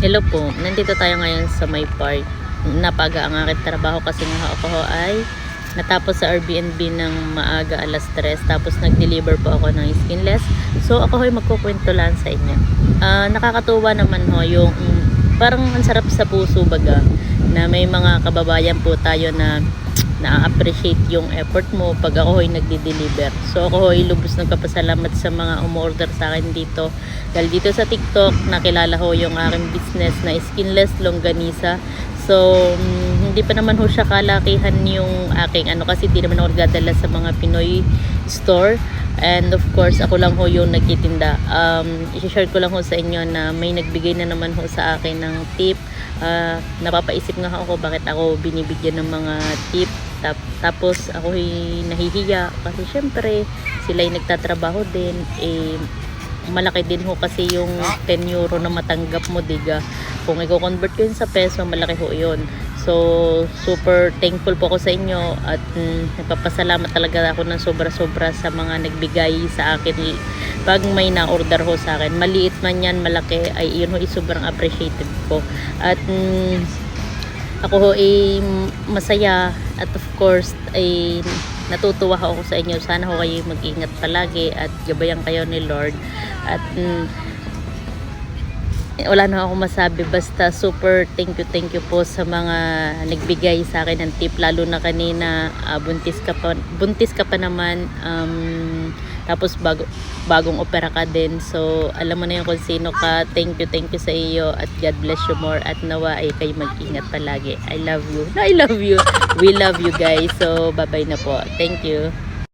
Hello po, nandito tayo ngayon sa may park. Napaga ang aking trabaho kasi nga ako ay natapos sa Airbnb ng maaga alas 3 tapos nag-deliver po ako ng skinless. So ako ho'y magkukwento lang sa inyo. Ah, nakakatuwa naman ho yung mm, parang ang sarap sa puso baga na may mga kababayan po tayo na na-appreciate yung effort mo pag ako ho'y nagdi-deliver. So ako ho'y lubos nagpapasalamat sa mga umorder sa akin dito. Dahil dito sa TikTok, nakilala ho yung aking business na skinless longganisa. So, mm, hindi pa naman ho siya kalakihan yung aking ano kasi di naman ako nagdadala sa mga Pinoy store. And of course, ako lang ho yung nagtitinda. Um, i-share ko lang ho sa inyo na may nagbigay na naman ho sa akin ng tip. Ah, napapaisip nga ako bakit ako binibigyan ng mga tip. Tap- tapos ako nahihiya kasi syempre sila yung nagtatrabaho din. Eh, malaki din ho kasi yung 10 euro na matanggap mo diga kung i-convert ko yun sa peso malaki ho yun so super thankful po ako sa inyo at mm, nagpapasalamat talaga ako ng sobra sobra sa mga nagbigay sa akin pag may na-order ho sa akin. Maliit man yan malaki ay yun ho sobrang appreciated ko. At mm, ako ho ay masaya at of course ay natutuwa ako sa inyo. Sana ho kayo mag-ingat palagi at gabayan kayo ni Lord. At mm, wala na ako masabi. Basta super thank you thank you po sa mga nagbigay sa akin ng tip. Lalo na kanina ah, buntis ka pa buntis ka pa naman um, tapos bago, bagong opera ka din. So alam mo na yung kung sino ka. Thank you thank you sa iyo. At God bless you more. At nawa ay kayo mag-ingat palagi. I love you. I love you. We love you guys. So bye bye na po. Thank you